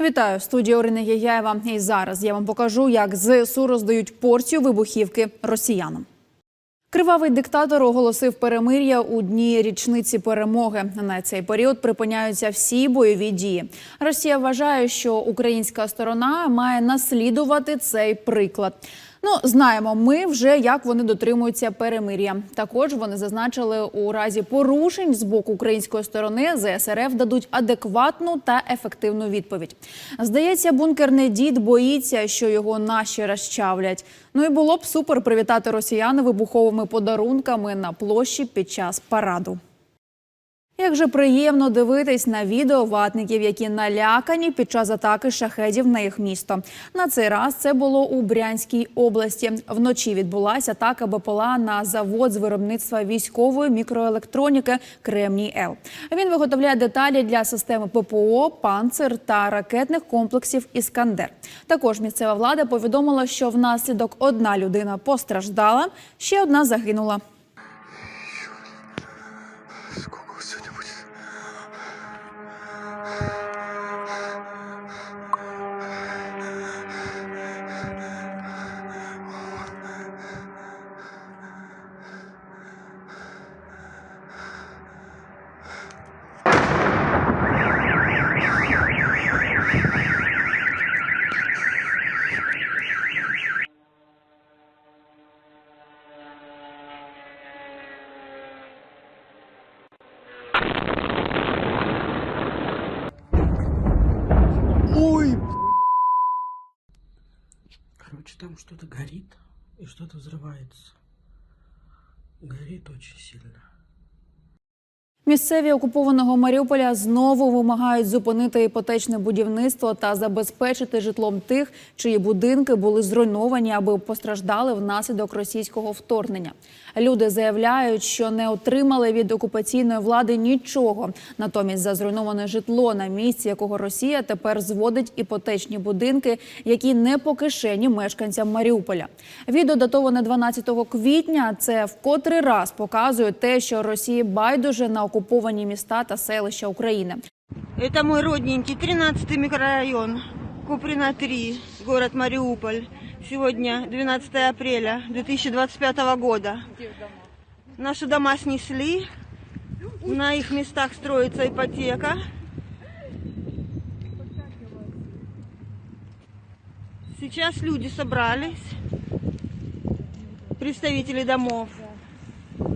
Вітаю студія Орина Єяєва. І зараз я вам покажу, як ЗСУ роздають порцію вибухівки росіянам. Кривавий диктатор оголосив перемир'я у дні річниці перемоги. На цей період припиняються всі бойові дії. Росія вважає, що українська сторона має наслідувати цей приклад. Ну, знаємо ми вже як вони дотримуються перемир'я. Також вони зазначили, у разі порушень з боку української сторони ЗСРФ дадуть адекватну та ефективну відповідь. Здається, бункерний дід боїться, що його наші розчавлять. Ну і було б супер привітати росіян вибуховими подарунками на площі під час параду. Як же приємно дивитись на відео ватників, які налякані під час атаки шахедів на їх місто. На цей раз це було у Брянській області. Вночі відбулася атака БПЛА на завод з виробництва військової мікроелектроніки Кремній Л. Він виготовляє деталі для системи ППО, панцир та ракетних комплексів Іскандер. Також місцева влада повідомила, що внаслідок одна людина постраждала, ще одна загинула. Короче, там что-то горит и что-то взрывается. Горит очень сильно. Місцеві окупованого Маріуполя знову вимагають зупинити іпотечне будівництво та забезпечити житлом тих, чиї будинки були зруйновані, аби постраждали внаслідок російського вторгнення. Люди заявляють, що не отримали від окупаційної влади нічого. Натомість за зруйноване житло, на місці якого Росія тепер зводить іпотечні будинки, які не по кишені мешканцям Маріуполя. Відео датоване 12 квітня. Це в котрий раз показує те, що Росії байдуже на окуповані міста та селища України. Это мой родненький, 13-й микрорайон, Куприна 3, город Мариуполь. Сегодня 12 апреля 2025 года. Наши дома снесли, на их местах строится ипотека. Сейчас люди собрались, представители домов,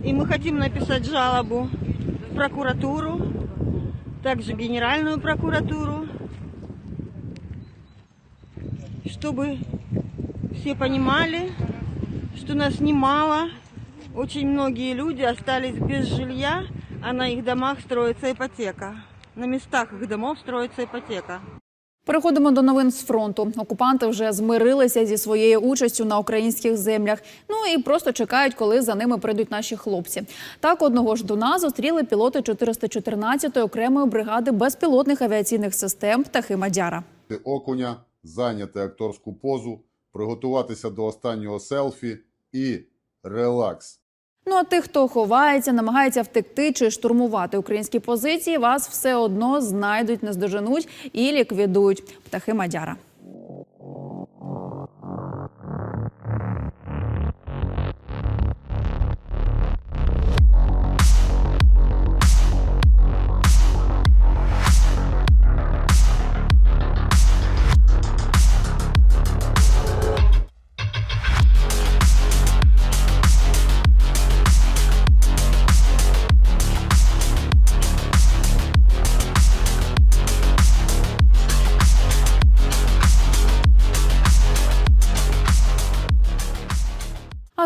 и мы хотим написать жалобу прокуратуру, также Генеральную прокуратуру, чтобы все понимали, что нас немало, очень многие люди остались без жилья, а на их домах строится ипотека. На местах их домов строится ипотека. Переходимо до новин з фронту. Окупанти вже змирилися зі своєю участю на українських землях. Ну і просто чекають, коли за ними прийдуть наші хлопці. Так одного ж дуна зустріли пілоти 414-ї окремої бригади безпілотних авіаційних систем птахи Мадяра. окуня, зайняти акторську позу, приготуватися до останнього селфі і релакс. Ну а тих, хто ховається, намагається втекти чи штурмувати українські позиції, вас все одно знайдуть, наздоженуть і ліквідують. Птахи Мадяра.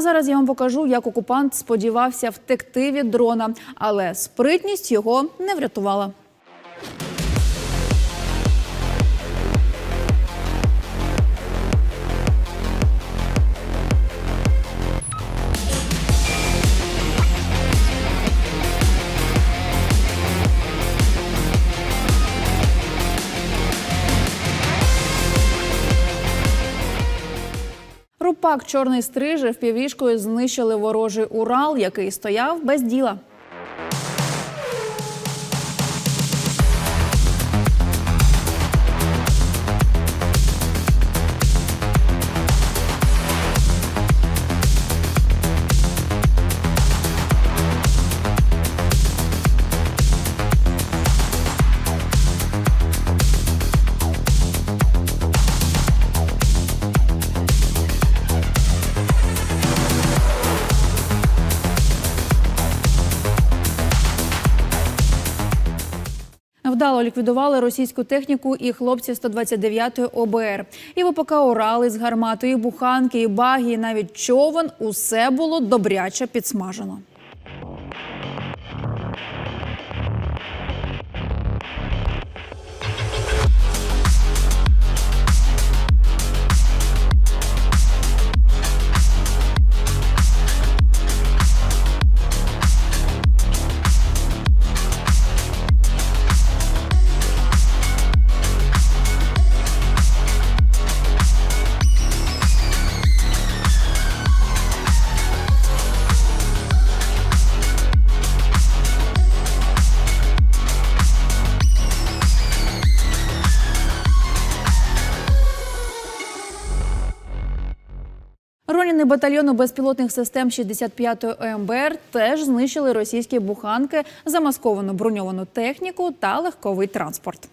Зараз я вам покажу, як окупант сподівався втекти від дрона, але спритність його не врятувала. Рупак чорний стрижев впівішкою знищили ворожий Урал, який стояв без діла. Вдало ліквідували російську техніку і хлопці 129-ї ОБР. І ВПК Урали з гарматою, і буханки, і баги, і навіть човен – усе було добряче підсмажено. Роніни батальйону безпілотних систем 65-ї ОМБР теж знищили російські буханки, замасковану броньовану техніку та легковий транспорт.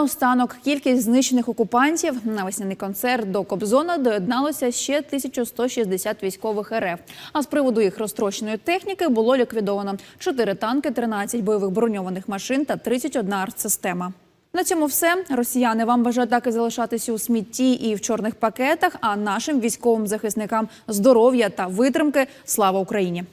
Наостанок кількість знищених окупантів на весняний концерт до Кобзона доєдналося ще 1160 військових РФ. А з приводу їх розтрощеної техніки було ліквідовано 4 танки, 13 бойових броньованих машин та 31 артсистема. На цьому все. Росіяни вам бажають так і залишатися у смітті і в чорних пакетах. А нашим військовим захисникам здоров'я та витримки. Слава Україні!